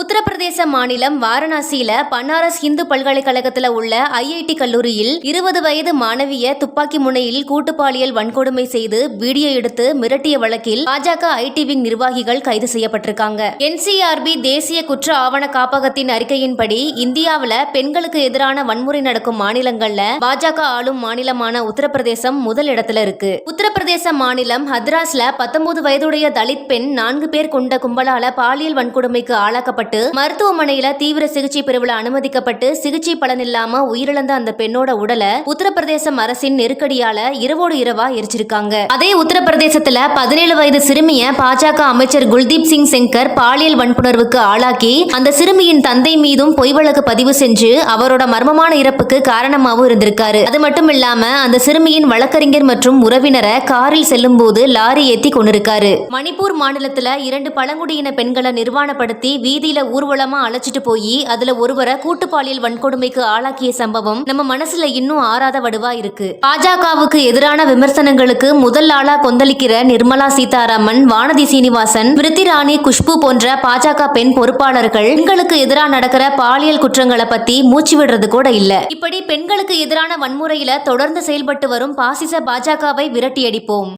உத்தரப்பிரதேச மாநிலம் வாரணாசியில பனாரஸ் இந்து பல்கலைக்கழகத்தில் உள்ள ஐஐடி கல்லூரியில் இருபது வயது மாணவிய துப்பாக்கி முனையில் கூட்டுப்பாலியல் வன்கொடுமை செய்து வீடியோ எடுத்து மிரட்டிய வழக்கில் பாஜக ஐடி விங் நிர்வாகிகள் கைது செய்யப்பட்டிருக்காங்க. என்சிஆர்பி தேசிய குற்ற ஆவண காப்பகத்தின் அறிக்கையின்படி இந்தியாவில் பெண்களுக்கு எதிரான வன்முறை நடக்கும் மாநிலங்கள்ல பாஜக ஆளும் மாநிலமான உத்தரப்பிரதேசம் முதல் இடத்துல இருக்கு. உத்தரப்பிரதேச மாநிலம் ஹத்ராஸ்ல பத்தொன்பது வயதுடைய தலித் பெண் நான்கு பேர் கொண்ட கும்பலால பாலியல் வன்கொடுமைக்கு ஆளாக்கப்பட்ட மருத்துவமனையில தீவிர சிகிச்சை பிரிவுல அனுமதிக்கப்பட்டு சிகிச்சை பலனில்லாம உயிரிழந்த அந்த பெண்ணோட உடலை உத்தரப்பிரதேசம் அரசின் நெருக்கடியால இரவோடு இரவா எரிச்சிருக்காங்க. அதே உத்தரப்பிரதேசத்துல பதினேழு வயது சிறுமிய பாஜக அமைச்சர் குல்தீப் சிங் செங்கர் பாலியல் வன்புணர்வுக்கு ஆளாக்கி அந்த சிறுமியின் தந்தை மீதும் பொய் வழக்கு பதிவு செஞ்சு அவரோட மர்மமான இறப்புக்கு காரணமாகவும் இருந்திருக்காரு. அது மட்டும் இல்லாம அந்த சிறுமியின் வழக்கறிஞர் மற்றும் உறவினரை காரில் செல்லும் போது லாரி ஏத்தி கொண்டிருக்காரு. மணிப்பூர் மாநிலத்துல இரண்டு பழங்குடியின பெண்களை நிர்வாணப்படுத்தி வீதியில் ஊர்வலமா அழைச்சிட்டு போய் அதுல ஒருவரை கூட்டு பாலியல் வன்கொடுமைக்கு ஆளாக்கிய சம்பவம் நம்ம மனசுல இன்னும் ஆறாத வடுவா இருக்கு. பாஜகவுக்கு எதிரான விமர்சனங்களுக்கு முதல் ஆளா கொந்தளிக்கிற நிர்மலா சீதாராமன் வானதி சீனிவாசன் விருத்திராணி குஷ்பு போன்ற பாஜக பெண் பொறுப்பாளர்கள் பெண்களுக்கு எதிராக நடக்கிற பாலியல் குற்றங்களை பத்தி மூச்சு விடுறது கூட இல்ல. இப்படி பெண்களுக்கு எதிரான வன்முறையில தொடர்ந்து செயல்பட்டு வரும் பாசிச பாஜகவை விரட்டியடிப்போம்.